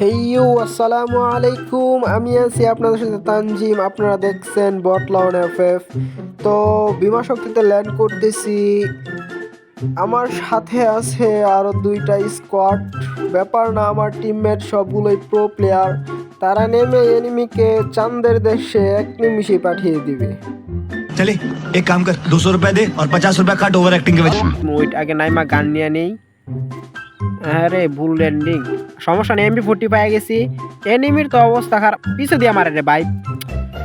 হেইও আসসালামু আলাইকুম। আমি আছি আপনাদের সাথে তানজিম। আপনারা দেখছেন বটলাউন এফ এফ তো বিমা শক্তিতে ল্যান্ড করতেছি। আমার সাথে আছে আরও দুইটা স্কোয়াড। ব্যাপার না আমার টিমমেট সবগুলোই প্রো প্লেয়ার তারা নেমে এনিমিকে চান্দের দেশে এক নিমিশে পাঠিয়ে দিবে। চলে এক কাম কর দুশো রুপিয়া দে আর পঞ্চাশ রুপিয়া কাট ওভার অ্যাক্টিং ওয়েট আগে নাইমা গান নিয়ে নেই। আরে, ভুল ল্যান্ডিং সমস্যা নেই এমবি ফোর্টি পাই গেছি। এনিমির তো অবস্থা খারাপ। পিছু দিয়ে মারে রে ভাই।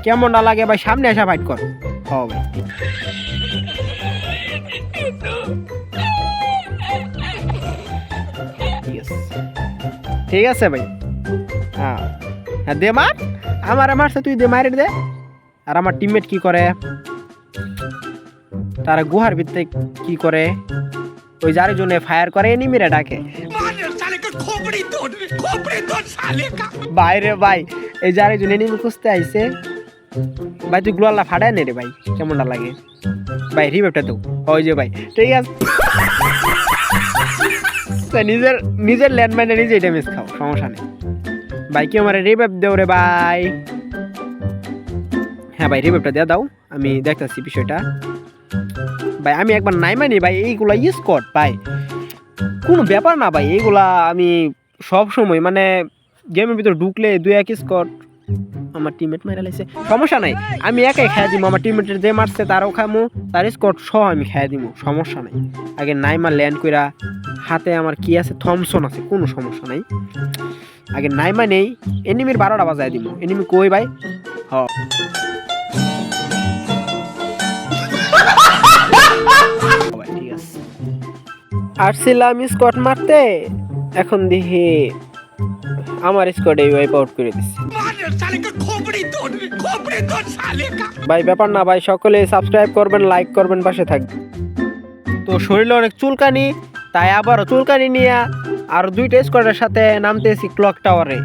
কেমন না লাগে ভাই? সামনে এসে ফাইট কর। হ ভাই ঠিক আছে। ভাই। হ্যাঁ। হ্যাঁ দে মার। আমার মারছে তুই দে, মারি দে। আর আমার টিমমেট কি করে? তারা গুহার ভিতরে কি করে? ওই যার জন্য ফায়ার করে এনিমিরা ডাকে। বাইরে ভাই এই যার জন্য এনিমি খুঁজতে আইছে। ভাই, তুই গ্লোয়াল্লা ফাটায় নে রে ভাই, কেমনটা লাগে? ভাই রিভেপটা তো ওই যে ভাই, ঠিক আছে। নিজের নিজের ল্যান্ডমাইনে নিজেই ড্যামেজ খাও, সমস্যা নেই। ভাই, কি আমার রিভেপ দেও রে ভাই? হ্যাঁ ভাই রিভেপটা দিয়ে দাও, আমি দেখতেছি বিষয়টা। ভাই, আমি একবার নাই মানি ভাই, এইগুলা স্কট ভাই। কোনো ব্যাপার না ভাই, এইগুলা আমি সব সময় মানে গেমের ভিতরে ঢুকলে দুই এক স্কট আমার টিমমেট মেরে লাইছে। সমস্যা নাই, আমি একাই খেয়ে দিব আমার টিমমেটের যে মারছে তারও খামু, তার স্কট সহ আমি খেয়ে দিব সমস্যা নাই। আগে নাইমা ল্যান্ড কইরা হাতে আমার কি আছে, থমসন আছে, কোনো সমস্যা নাই। আগে নাইমা নেই, এনিমির বারোটা বাজায় দিব এনিমি কই ভাই? হ ঠিক আছে। আসছিলাম স্কট মারতে। এখন দেখি আমার স্কোয়াডে ওয়াইপ আউট করে দিচ্ছে ভাই ব্যাপার না ভাই সকলে সাবস্ক্রাইব করবেন লাইক করবেন পাশে থাকবেন তো শরীরে অনেক চুলকানি তাই আবার চুলকানি নিয়ে আর দুইটা স্কোয়াডের সাথে নামতেছি ক্লক টাওয়ারে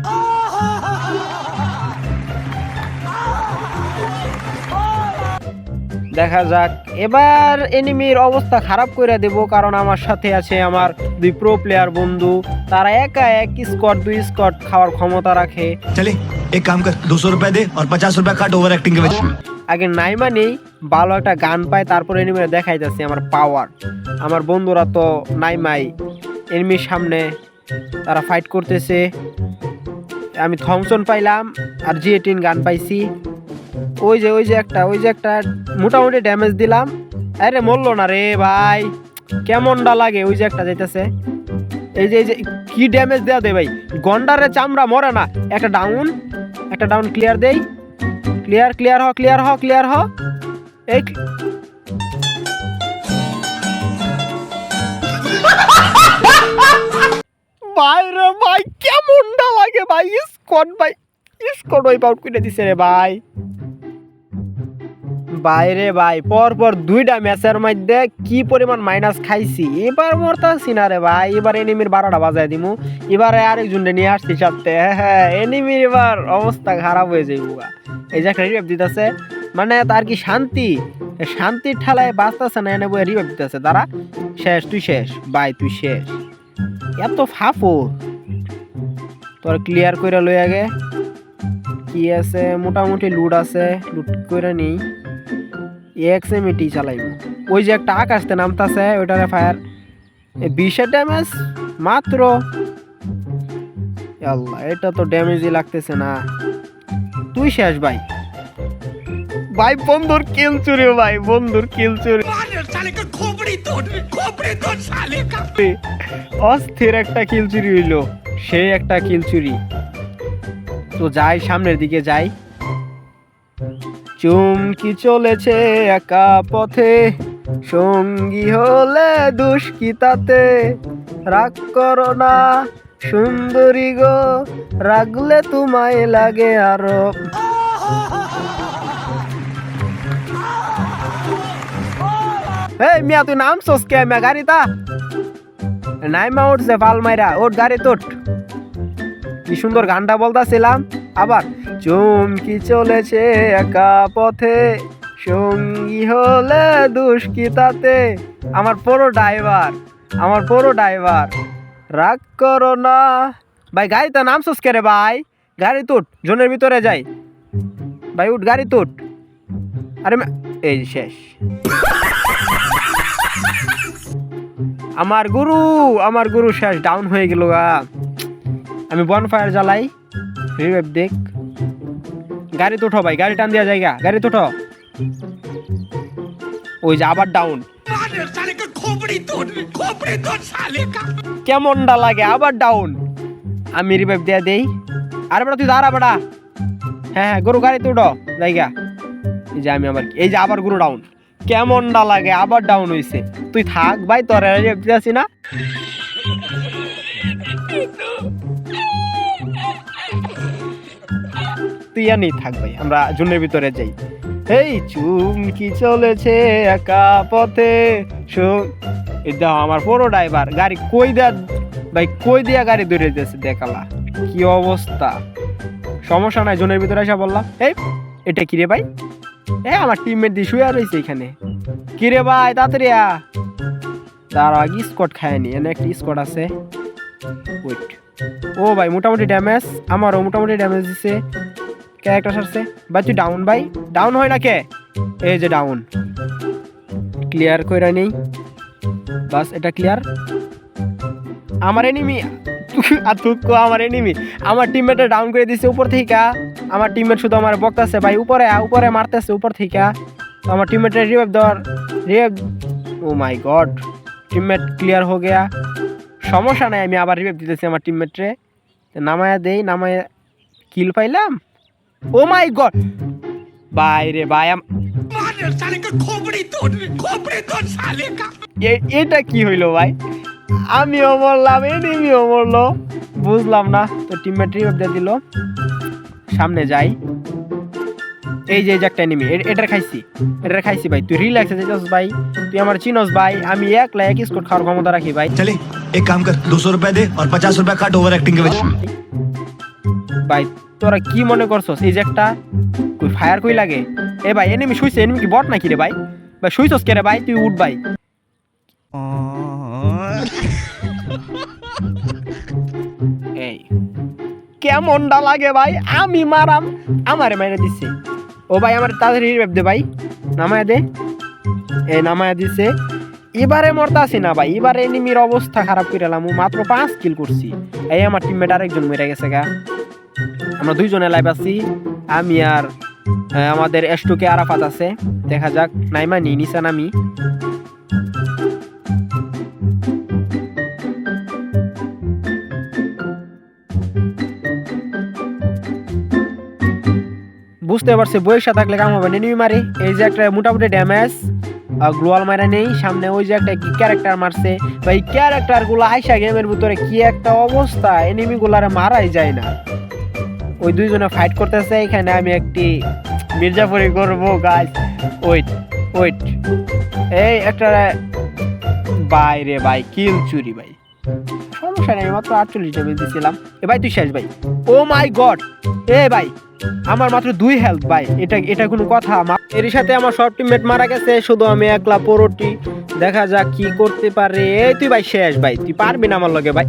দেখা যাক। এবার এনিমির অবস্থা খারাপ করে দেব কারণ আমার সাথে আছে আমার দুই প্রো প্লেয়ার বন্ধু। তারা একা এক স্কট দুই স্কট খাওয়ার ক্ষমতা রাখে। চলে এক কাম কর 200 রুপিয়া দে আর 50 রুপিয়া কাট ওভার অ্যাক্টিং কে আগে নাই মানে ভালো একটা গান পায় তারপর এনিমি দেখাই যাচ্ছে আমার পাওয়ার আমার বন্ধুরা তো নাই মাই এনিমির সামনে তারা ফাইট করতেছে। আমি থমসন পাইলাম আর জিএটিন গান পাইছি। ওই যে ওই যে একটা, ওই যে একটা মোটামুটি ড্যামেজ দিলাম। আরে মরলো না রে ভাই। কেমনটা লাগে ওই যে একটা যাইতেছে। এই যে এই যে, কি ড্যামেজ দেওয়া দে ভাই? গন্ডারের চামড়া মরে না। একটা ডাউন একটা ডাউন ক্লিয়ার দেই। ক্লিয়ার ক্লিয়ার হ ক্লিয়ার হ ক্লিয়ার হ। এই ভাই রে ভাই, কেমনটা লাগে ভাই? স্কট ভাই স্কট ওয়াইপ আউট করে দিছে রে ভাই। বাইরে ভাই পর পর দুইটা ম্যাচের মধ্যে কি পরিমাণ মাইনাস খাইছি? এবার মরতাছি না রে ভাই, এবার এনিমির বারোটা বাজায় দিমু। এবারে আরেকজন নিয়ে আসছি সাথে। হ্যাঁ এনিমির এবার অবস্থা খারাপ হয়ে যাইব এই যে একটা দিতেছে। মানে তার কি শান্তি? শান্তির ঠেলায় বাঁচতেছে না, এনে বই রিভাইভ দিতেছে। তারা শেষ, তুই শেষ। বাই তুই শেষ। এত ফাফর তোর ক্লিয়ার করে লই আগে কি আছে? মোটামুটি লুট আছে। লুট করে নেই। এক্সএমইটি চালাইব। ওই যে একটা আকাশতে নামতাছে ওইটারে ফায়ার বিশের ড্যামেজ মাত্র। আল্লাহ এটা তো ড্যামেজই লাগতেছে না। তুই শেষ ভাই। ভাই বন্ধুর কিল চুরি ভাই বন্ধুর কিল চুরি। অস্থির একটা কিল চুরি হইল সেই একটা কিল চুরি। তো যাই সামনের দিকে যাই। চুমকি চলেছে একা পথে। সঙ্গী হলে দুষ্কি তাতে? রাগ করো না, সুন্দরী গো, রাগলে তোমায় লাগে আরও। এই মিয়া, তুই নাম সোস কে মিয়া গাড়িটা নাইমা উঠছে পালমাইরা ওট গাড়ি তোট কি সুন্দর গানটা বলতাছিলাম, আবার। চুমকি চলেছে একা পথে। সঙ্গী হলে দুষ্কি তাতে? আমার পুরো ড্রাইভার, আমার পুরো ড্রাইভার। রাগ করো না। ভাই, গাড়িতে নামছস কে রে ভাই? গাড়ি তুট, জোনের ভিতরে যাই। ভাই, উঠ, গাড়ি তুট। আরে এই শেষ। আমার গুরু আমার গুরু শেষ ডাউন হয়ে গেল গা। আমি বন ফায়ার জ্বালাই দেখ। গাড়ি তুঠো ভাই গাড়ি টান দেওয়া জায়গা গাড়ি তুঠো ওই যে আবার ডাউন কেমনটা লাগে? আবার ডাউন আমি রিভাইভ দেয়া দেই। আরে বেটা তুই দাঁড়া বেটা। হ্যাঁ হ্যাঁ গরু গাড়ি তুটো জায়গা। এই যে আমি আবার এই যে আবার গরু ডাউন কেমনটা লাগে? আবার ডাউন হইছে। তুই থাক ভাই তোর রিভাইভ দিয়েছি না। তুই আর নেই থাক ভাই, আমরা জুনের ভিতরে যাই। এই চুমকি চলেছে একা পথে এই আমার পুরো ড্রাইভার গাড়ি কই দেয়া, ভাই কই দিয়া গাড়ি দৌড়ে দিয়েছে দেখালা, কি অবস্থা? সমস্যা নাই, জোনের ভিতরে এসে বললাম, এই, এটা কিরে ভাই? এ, আমার টিমমেট দিয়ে শুয়ে রয়েছে এখানে। কিরে ভাই, তাড়াতাড়ি আ দাঁড়া, আগে স্কট খায়নি এনে একটা স্কট আছে। ও ভাই, মোটামুটি ড্যামেজ আমারও মোটামুটি ড্যামেজ দিছে। কে একটা সারছে? ভাই ডাউন ভাই। ডাউন হয় না কে? এই যে ডাউন ক্লিয়ার কইরা নেই। বাস, এটা ক্লিয়ার আমার এনিমি আর তুকো আমার এনিমি আমার টিমমেটে ডাউন করে দিছে উপর থেকে। আমার টিমমেট শুধু আমার বকতাছে ভাই। উপরে উপরে মারতেছে উপর থেকে। আমার টিমমেটের রিভাইভ দেওয়ার revive oh my god teammate clear হো গেয়া। সমস্যা নাই, আমি আবার রিভাইভ দিতেছি আমার টিমমেটরে নামায়া দেই, নামায়া কিল পাইলাম। ও মাই গড ভাই রে ভাই আম- এ- এটা কি হইলো ভাই আমিও মরলাম এনিমিও মরলো বুঝলাম না তো টিমমেট রিভাইভ দিয়ে দিল সামনে যাই এই যে এই যে একটা এনিমি এটার খাইছি এটার খাইছি ভাই তুই রিল্যাক্সে যেতেছ ভাই তুই আমার চিনস ভাই আমি একলা এক স্কোর খাওয়ার ক্ষমতা রাখি ভাই चले एक काम कर दो सौ रुपए दे और पचास रुपए काट ओवर एक्टिंग के वजह ভাই তোরা কি মনে করছস? এই যে একটা কই ফায়ার কই লাগে? এ ভাই এনিমি শুইছে এনিমি কি বট নাকি রে ভাই? ভাই শুইছস কে রে ভাই? তুই উঠ ভাই। এই কেমনটা লাগে ভাই? আমি মারাম আমারে মাইরে দিছে। ও ভাই আমার তাড়াতাড়ি রিভাইভ দে ভাই। নামায় দে। এ নামায় দিছে। এবারে মরতাছি না ভাই এবারে এনিমির অবস্থা খারাপ করে এলাম ও মাত্র পাঁচ কিল করছি। এই আমার টিমমেট আরেকজন মেরে গেছে গা। আমরা দুইজনে লাইভ আছি। আমি আর আমাদের এসটুকে আরাফাত আছে। দেখা যাক, নাইমা নি, নিসান আমি। বুঝতে পারছি বইসা থাকলে কাম হবে নিমি মারি। এই যে একটা মোটামুটি ড্যামেজ গ্লোয়াল মারা নেই। সামনে ওই যে একটা কি ক্যারেক্টার মারছে। বা এই ক্যারেক্টারগুলো আইসা গেমের ভিতরে কি একটা অবস্থা? এনিমি গুলারে মারাই যায় না। ওই দুইজনে ফাইট করতেছে, এখানে আমি একটি মির্জাপুরি করব গাছ ওয়েট ওয়েট এই একটা বাইরে ভাই, কিল চুরি ভাই। সমস্যা নেই মাত্র আটচল্লিশ ডেমেজ দিছিলাম। এ ভাই, তুই শেষ ভাই। ও মাই গড এ ভাই, আমার মাত্র দুই হেলথ ভাই। এটা এটা কোনো কথা আমার। এর সাথে আমার সব টিমমেট মারা গেছে, শুধু আমি একলা পরোটি। দেখা যাক কি করতে পারে। এই তুই ভাই, শেষ ভাই। তুই পারবি না আমার লগে ভাই।